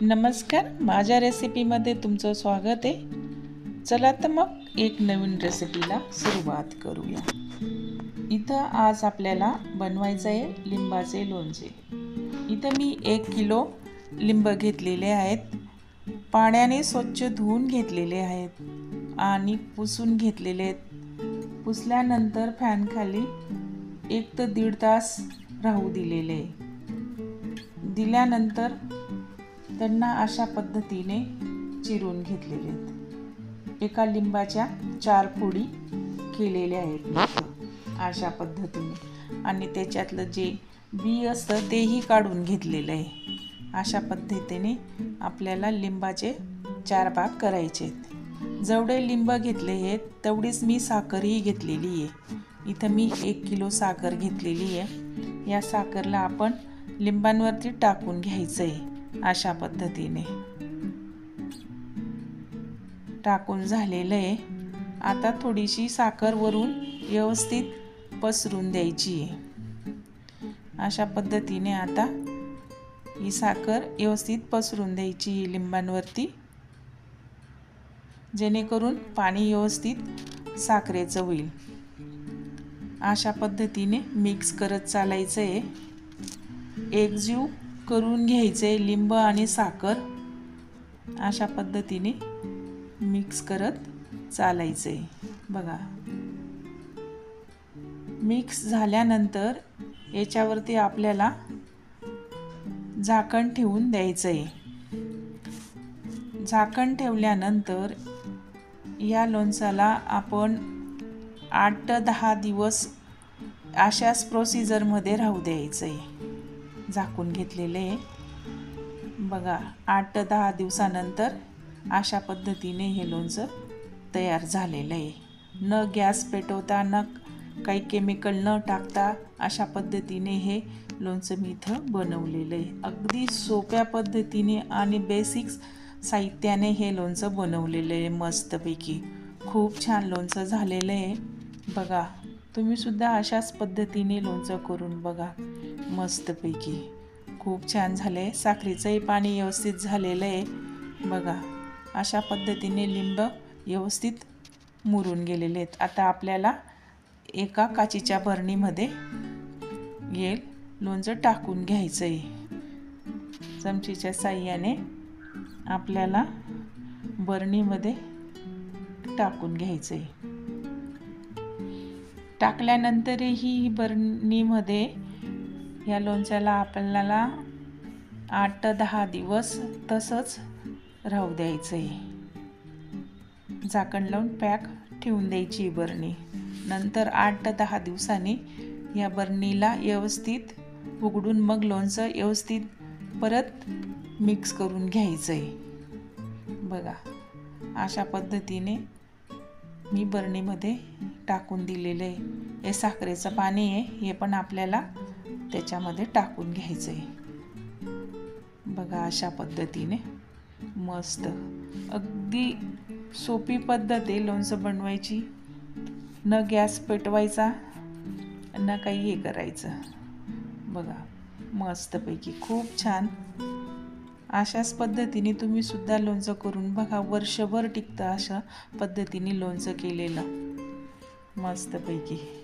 नमस्कार माझ्या रेसिपीमध्ये तुमचं स्वागत आहे. चला तर मग एक नवीन रेसिपीला सुरुवात करूया. इथं आज आपल्याला बनवायचं आहे लिंबाचे लोणचे. इथं मी एक किलो लिंब घेतलेले आहेत. पाण्याने स्वच्छ धुवून घेतलेले आहेत आणि पुसून घेतलेले आहेत. पुसल्यानंतर फॅनखाली एक तर दीड तास राहू दिलेले दिल्यानंतर त्यांना अशा पद्धतीने चिरून घेतलेले आहेत एका लिंबाच्या चार फोडी केलेल्या आहेत अशा पद्धतीने. आणि त्याच्यातलं जे बी असतं तेही काढून घेतलेलं आहे. अशा पद्धतीने आपल्याला लिंबाचे चार भाग करायचे आहेत. जेवढे लिंब घेतले आहेत तेवढीच मी साखरही घेतलेली आहे. इथं मी एक किलो साखर घेतलेली आहे. या साखरला आपण लिंबांवरती टाकून घ्यायचं आहे अशा पद्धतीने. टाकून झालेलं आहे. आता थोडीशी साखर वरून व्यवस्थित पसरून द्यायची आहे. अशा पद्धतीने आता ही साखर व्यवस्थित पसरून द्यायची लिंबांवरती. जेणेकरून पाणी व्यवस्थित साखरेचं होईल. अशा पद्धतीने मिक्स करत चालायचं आहे. एकजीव करून घ्यायचे लिंब आणि साखर अशा पद्धतीने मिक्स करत चालायचे. बघा. मिक्स झाल्यानंतर याच्यावरती आपल्याला झाकण ठेवून द्यायचं आहे झाकण ठेवल्यानंतर या लोणचाला आपण आठ ते दहा दिवस अशाच प्रोसिजरमध्ये राहू द्यायचं आहे झाकून घेतलेले आहे. बघा आठ दहा दिवसानंतर अशा पद्धतीने हे लोणचं तयार झालेलं आहे. न गॅस पेटवता न काही केमिकल न टाकता अशा पद्धतीने हे लोणचं मी इथं बनवलेलं आहे. अगदी सोप्या पद्धतीने आणि बेसिक्स साहित्याने हे लोणचं बनवलेलं आहे मस्तपैकी. खूप छान लोणचं झालेलं आहे. बघा तुम्हीसुद्धा अशाच पद्धतीने लोणचं करून बघा. मस्तपैकी. खूप छान झालं आहे साखरेचंही पाणी व्यवस्थित झालेलं आहे. बघा अशा पद्धतीने लिंब व्यवस्थित मुरून गेलेले आहेत. आता आपल्याला एका काचीच्या भरणीमध्ये येईल लोणचं टाकून घ्यायचं आहे चमचीच्या साह्याने आपल्याला बरणीमध्ये टाकून घ्यायचं आहे टाकल्यानंतरही बरणीमध्ये या लोणच्याला आपल्याला आठ ते दहा दिवस तसंच राहू द्यायचं आहे झाकण लावून पॅक ठेवून द्यायची बरणी. नंतर आठ ते दहा दिवसांनी या बरणीला व्यवस्थित उघडून मग लोणचं व्यवस्थित परत मिक्स करून घ्यायचं आहे बघा अशा पद्धतीने मी बरणीमध्ये टाकून दिलेलं आहे. हे साखरेचं पाणी आहे हे पण आपल्याला त्याच्यामध्ये टाकून घ्यायचं आहे बघा अशा पद्धतीने. मस्त. अगदी सोपी पद्धत आहे लोणचं बनवायची. न गॅस पेटवायचा न काही हे करायचं. बघा मस्तपैकी खूप छान. अशाच पद्धतीने तुम्ही सुद्धा लोणचं करून बघा वर्षभर टिकतं अशा पद्धतीने लोणचं केलेलं. मस्तपैकी.